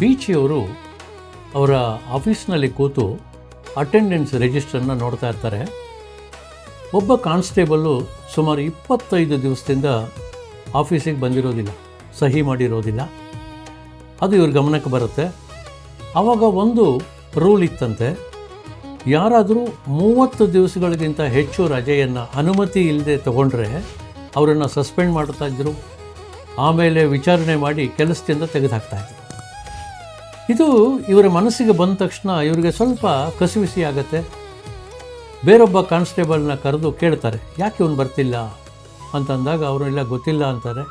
ಬೀಚಿಯವರು ಅವರ ಆಫೀಸ್ನಲ್ಲಿ ಕೂತು ಅಟೆಂಡೆನ್ಸ್ ರಿಜಿಸ್ಟರ್ನ ನೋಡ್ತಾ ಇರ್ತಾರೆ. ಒಬ್ಬ ಕಾನ್ಸ್ಟೇಬಲ್ಲು ಸುಮಾರು ಇಪ್ಪತ್ತೈದು ದಿವಸದಿಂದ ಆಫೀಸಿಗೆ ಬಂದಿರೋದಿಲ್ಲ, ಸಹಿ ಮಾಡಿರೋದಿಲ್ಲ. ಅದು ಇವ್ರ ಗಮನಕ್ಕೆ ಬರುತ್ತೆ. ಆವಾಗ ಒಂದು ರೂಲ್ ಇತ್ತಂತೆ, ಯಾರಾದರೂ ಮೂವತ್ತು ದಿವಸಗಳಿಗಿಂತ ಹೆಚ್ಚು ರಜೆಯನ್ನು ಅನುಮತಿ ಇಲ್ಲದೆ ತಗೊಂಡ್ರೆ ಅವರನ್ನು ಸಸ್ಪೆಂಡ್ ಮಾಡ್ತಾ ಇದ್ದರು ಆಮೇಲೆ ವಿಚಾರಣೆ ಮಾಡಿ ಕೆಲಸದಿಂದ ತೆಗೆದುಹಾಕ್ತಾಯಿದ್ರು ಇದು ಇವರ ಮನಸ್ಸಿಗೆ ಬಂದ ತಕ್ಷಣ ಇವರಿಗೆ ಸ್ವಲ್ಪ ಕಸಿವಿಸಿ ಆಗತ್ತೆ. ಬೇರೊಬ್ಬ ಕಾನ್ಸ್ಟೇಬಲ್ನ ಕರೆದು ಕೇಳ್ತಾರೆ, ಯಾಕೆ ಇವನು ಬರ್ತಿಲ್ಲ? ಅಂತಂದಾಗ ಅವರು, ಇಲ್ಲ, ಗೊತ್ತಿಲ್ಲ, ಅಂತಾರೆ.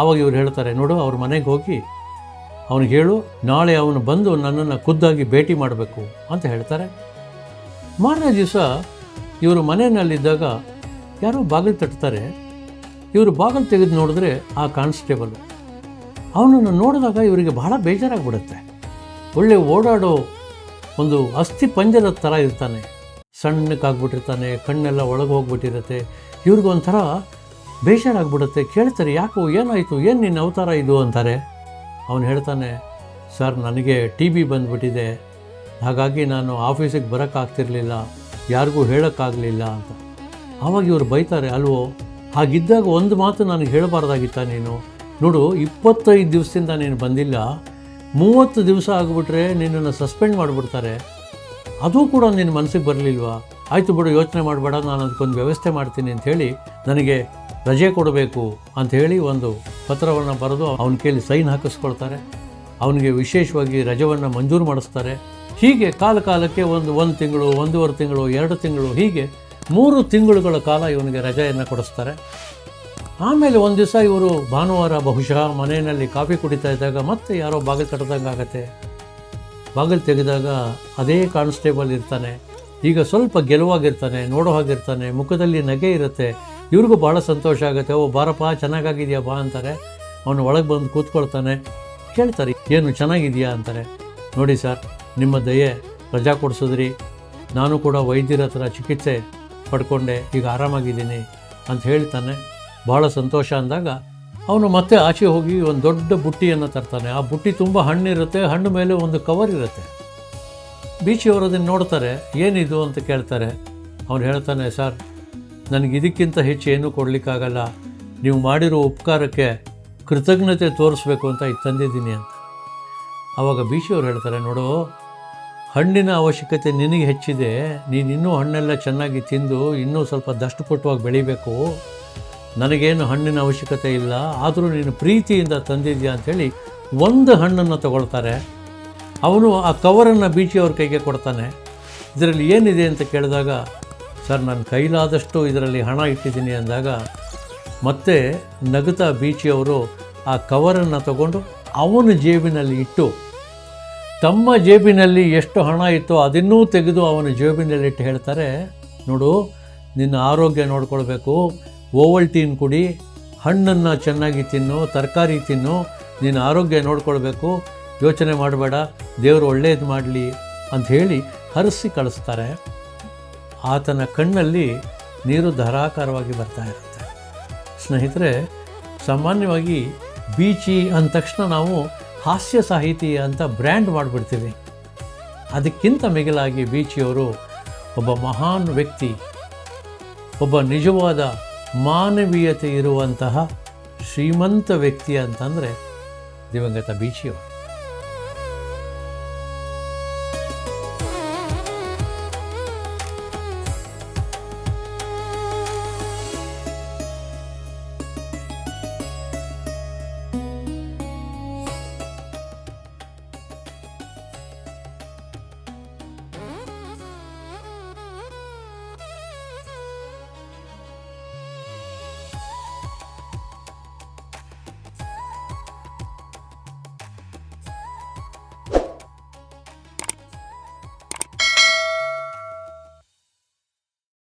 ಆವಾಗ ಇವ್ರು ಹೇಳ್ತಾರೆ, ನೋಡು, ಅವ್ರ ಮನೆಗೆ ಹೋಗಿ ಅವನಿಗೆ ಹೇಳು, ನಾಳೆ ಅವನು ಬಂದು ನನ್ನನ್ನು ಖುದ್ದಾಗಿ ಭೇಟಿ ಮಾಡಬೇಕು, ಅಂತ ಹೇಳ್ತಾರೆ. ಮಾರನೇ ದಿವಸ ಇವರು ಮನೆಯಲ್ಲಿದ್ದಾಗ ಯಾರೋ ಬಾಗಿಲು ತಟ್ತಾರೆ. ಇವರು ಬಾಗಿಲು ತೆಗೆದು ನೋಡಿದ್ರೆ ಆ ಕಾನ್ಸ್ಟೇಬಲ್. ಅವನನ್ನು ನೋಡಿದಾಗ ಇವರಿಗೆ ಬಹಳ ಬೇಜಾರಾಗ್ಬಿಡುತ್ತೆ. ಒಳ್ಳೆ ಓಡಾಡೋ ಒಂದು ಅಸ್ಥಿ ಪಂಜರದ ಥರ ಇರ್ತಾನೆ. ಸಣ್ಣಕ್ಕಾಗ್ಬಿಟ್ಟಿರ್ತಾನೆ, ಕಣ್ಣೆಲ್ಲ ಒಳಗೆ ಹೋಗ್ಬಿಟ್ಟಿರುತ್ತೆ. ಇವ್ರಿಗೊಂಥರ ಬೇಜಾರಾಗ್ಬಿಡುತ್ತೆ ಕೇಳ್ತಾರೆ, ಯಾಕೋ, ಏನಾಯಿತು? ಏನು ನಿನ್ನ ಅವತಾರ ಇದು? ಅಂತಾರೆ. ಅವನು ಹೇಳ್ತಾನೆ, ಸರ್, ನನಗೆ ಟಿ ಬಿ ಬಂದುಬಿಟ್ಟಿದೆ. ಹಾಗಾಗಿ ನಾನು ಆಫೀಸಿಗೆ ಬರೋಕ್ಕಾಗ್ತಿರ್ಲಿಲ್ಲ. ಯಾರಿಗೂ ಹೇಳೋಕ್ಕಾಗಲಿಲ್ಲ ಅಂತ. ಆವಾಗ ಇವರು ಬೈತಾರೆ, ಅಲ್ವೋ, ಹಾಗಿದ್ದಾಗ ಒಂದು ಮಾತು ನನಗೆ ಹೇಳಬಾರ್ದಾಗಿತ್ತ ನೀನು? ನೋಡು, ಇಪ್ಪತ್ತೈದು ದಿವಸದಿಂದ ನೀನು ಬಂದಿಲ್ಲ. ಮೂವತ್ತು ದಿವಸ ಆಗಿಬಿಟ್ರೆ ನಿನ್ನನ್ನು ಸಸ್ಪೆಂಡ್ ಮಾಡಿಬಿಡ್ತಾರೆ. ಅದು ಕೂಡ ನಿನ್ನ ಮನಸ್ಸಿಗೆ ಬರಲಿಲ್ವಾ? ಆಯಿತು ಬಿಡು, ಯೋಚನೆ ಮಾಡಬೇಡ, ನಾನು ಅದಕ್ಕೊಂದು ವ್ಯವಸ್ಥೆ ಮಾಡ್ತೀನಿ ಅಂಥೇಳಿ ನನಗೆ ರಜೆ ಕೊಡಬೇಕು ಅಂತ ಹೇಳಿ ಒಂದು ಪತ್ರವನ್ನು ಬರೆದು ಅವನ ಕೈಲಿ ಸೈನ್ ಹಾಕಿಸ್ಕೊಳ್ತಾರೆ. ಅವನಿಗೆ ವಿಶೇಷವಾಗಿ ರಜವನ್ನು ಮಂಜೂರು ಮಾಡಿಸ್ತಾರೆ. ಹೀಗೆ ಕಾಲ ಕಾಲಕ್ಕೆ ಒಂದು ಒಂದು ತಿಂಗಳು, ಒಂದೂವರೆ ತಿಂಗಳು, ಎರಡು ತಿಂಗಳು ಹೀಗೆ ಮೂರು ತಿಂಗಳುಗಳ ಕಾಲ ಇವನಿಗೆ ರಜೆಯನ್ನು ಕೊಡಿಸ್ತಾರೆ. ಆಮೇಲೆ ಒಂದು ದಿವಸ ಇವರು ಭಾನುವಾರ ಬಹುಶಃ ಮನೆಯಲ್ಲಿ ಕಾಫಿ ಕುಡಿತಾ ಇದ್ದಾಗ ಮತ್ತೆ ಯಾರೋ ಬಾಗಿಲು ತಟ್ಟದಂಗೆ ಆಗತ್ತೆ ಬಾಗಿಲು ತೆಗೆದಾಗ ಅದೇ ಕಾನ್ಸ್ಟೇಬಲ್ ಇರ್ತಾನೆ. ಈಗ ಸ್ವಲ್ಪ ಗೆಲುವಾಗಿರ್ತಾನೆ, ನೋಡೋ ಹಾಗಿರ್ತಾನೆ, ಮುಖದಲ್ಲಿ ನಗೆ ಇರುತ್ತೆ. ಇವ್ರಿಗೂ ಭಾಳ ಸಂತೋಷ ಆಗುತ್ತೆ. ಓ, ಬಾರಪ್ಪ, ಚೆನ್ನಾಗಾಗಿದೆಯಾ ಬಾ ಅಂತಾರೆ. ಅವನು ಒಳಗೆ ಬಂದು ಕೂತ್ಕೊಳ್ತಾನೆ. ಕೇಳ್ತಾರೆ, ಏನು ಚೆನ್ನಾಗಿದೆಯಾ? ಅಂತಾರೆ. ನೋಡಿ ಸರ್, ನಿಮ್ಮ ದಯೆ, ರಜಾ ಕೊಡಿಸಿದ್ರಿ. ನಾನು ಕೂಡ ವೈದ್ಯರ ಹತ್ರ ಚಿಕಿತ್ಸೆ ಪಡ್ಕೊಂಡೆ. ಈಗ ಆರಾಮಾಗಿದ್ದೀನಿ ಅಂತ ಹೇಳ್ತಾನೆ. ಭಾಳ ಸಂತೋಷ ಅಂದಾಗ ಅವನು ಮತ್ತೆ ಆಚೆ ಹೋಗಿ ಒಂದು ದೊಡ್ಡ ಬುಟ್ಟಿಯನ್ನು ತರ್ತಾನೆ. ಆ ಬುಟ್ಟಿ ತುಂಬ ಹಣ್ಣಿರುತ್ತೆ, ಹಣ್ಣು ಮೇಲೆ ಒಂದು ಕವರ್ ಇರುತ್ತೆ. ಬೀಚಿಯವರು ಅದನ್ನು ನೋಡ್ತಾರೆ, ಏನಿದು ಅಂತ ಕೇಳ್ತಾರೆ. ಅವನು ಹೇಳ್ತಾನೆ, ಸರ್, ನನಗೆ ಇದಕ್ಕಿಂತ ಹೆಚ್ಚು ಏನೂ ಕೊಡಲಿಕ್ಕಾಗಲ್ಲ. ನೀವು ಮಾಡಿರೋ ಉಪಕಾರಕ್ಕೆ ಕೃತಜ್ಞತೆ ತೋರಿಸ್ಬೇಕು ಅಂತ ಇದು ತಂದಿದ್ದೀನಿ ಅಂತ. ಆವಾಗ ಬೀಚಿಯವರು ಹೇಳ್ತಾರೆ, ನೋಡು, ಹಣ್ಣಿನ ಅವಶ್ಯಕತೆ ನಿನಗೆ ಹೆಚ್ಚಿದೆ. ನೀನು ಇನ್ನೂ ಹಣ್ಣೆಲ್ಲ ಚೆನ್ನಾಗಿ ತಿಂದು ಇನ್ನೂ ಸ್ವಲ್ಪ ದಷ್ಟಪುಟ್ಟವಾಗಿ ಬೆಳಿಬೇಕು. ನನಗೇನು ಹಣ್ಣಿನ ಅವಶ್ಯಕತೆ ಇಲ್ಲ, ಆದರೂ ನೀನು ಪ್ರೀತಿಯಿಂದ ತಂದಿದ್ಯಾ ಅಂಥೇಳಿ ಒಂದು ಹಣ್ಣನ್ನು ತಗೊಳ್ತಾರೆ. ಅವನು ಆ ಕವರನ್ನು ಬೀಚಿಯವ್ರ ಕೈಗೆ ಕೊಡ್ತಾನೆ. ಇದರಲ್ಲಿ ಏನಿದೆ ಅಂತ ಕೇಳಿದಾಗ, ಸರ್, ನನ್ನ ಕೈಲಾದಷ್ಟು ಇದರಲ್ಲಿ ಹಣ ಇಟ್ಟಿದ್ದೀನಿ ಅಂದಾಗ, ಮತ್ತೆ ನಗುತ್ತಾ ಬೀಚಿಯವರು ಆ ಕವರನ್ನು ತಗೊಂಡು ಅವನ ಜೇಬಿನಲ್ಲಿ ಇಟ್ಟು, ತಮ್ಮ ಜೇಬಿನಲ್ಲಿ ಎಷ್ಟು ಹಣ ಇತ್ತೋ ಅದನ್ನೂ ತೆಗೆದು ಅವನ ಜೇಬಿನಲ್ಲಿಟ್ಟು ಹೇಳ್ತಾರೆ, ನೋಡು, ನಿನ್ನ ಆರೋಗ್ಯ ನೋಡ್ಕೊಳ್ಬೇಕು ಓವಲ್ಟೀನ್ ಕುಡಿ, ಹಣ್ಣನ್ನು ಚೆನ್ನಾಗಿ ತಿನ್ನು, ತರಕಾರಿ ತಿನ್ನು, ನಿನ್ನ ಆರೋಗ್ಯ ನೋಡ್ಕೊಳ್ಬೇಕು. ಯೋಚನೆ ಮಾಡಬೇಡ, ದೇವರು ಒಳ್ಳೆಯದು ಮಾಡಲಿ ಅಂತ ಹೇಳಿ ಹರಿಸಿ ಕಳಿಸ್ತಾರೆ. ಆತನ ಕಣ್ಣಲ್ಲಿ ನೀರು ಧಾರಾಕಾರವಾಗಿ ಬರ್ತಾ ಇರುತ್ತೆ. ಸ್ನೇಹಿತರೆ, ಸಾಮಾನ್ಯವಾಗಿ ಬೀಚಿ ಅಂದ ತಕ್ಷಣ ನಾವು ಹಾಸ್ಯ ಸಾಹಿತಿ ಅಂತ ಬ್ರ್ಯಾಂಡ್ ಮಾಡಿಬಿಡ್ತೀವಿ. ಅದಕ್ಕಿಂತ ಮಿಗಿಲಾಗಿ ಬೀಚಿಯವರು ಒಬ್ಬ ಮಹಾನ್ ವ್ಯಕ್ತಿ, ಒಬ್ಬ ನಿಜವಾದ ಮಾನವೀಯತೆ ಇರುವಂತಹ ಶ್ರೀಮಂತ ವ್ಯಕ್ತಿ ಅಂತಂದರೆ ದಿವಂಗತ ಬೀಚಿಯವರು